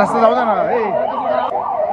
रस्ता जाऊ दे ना ए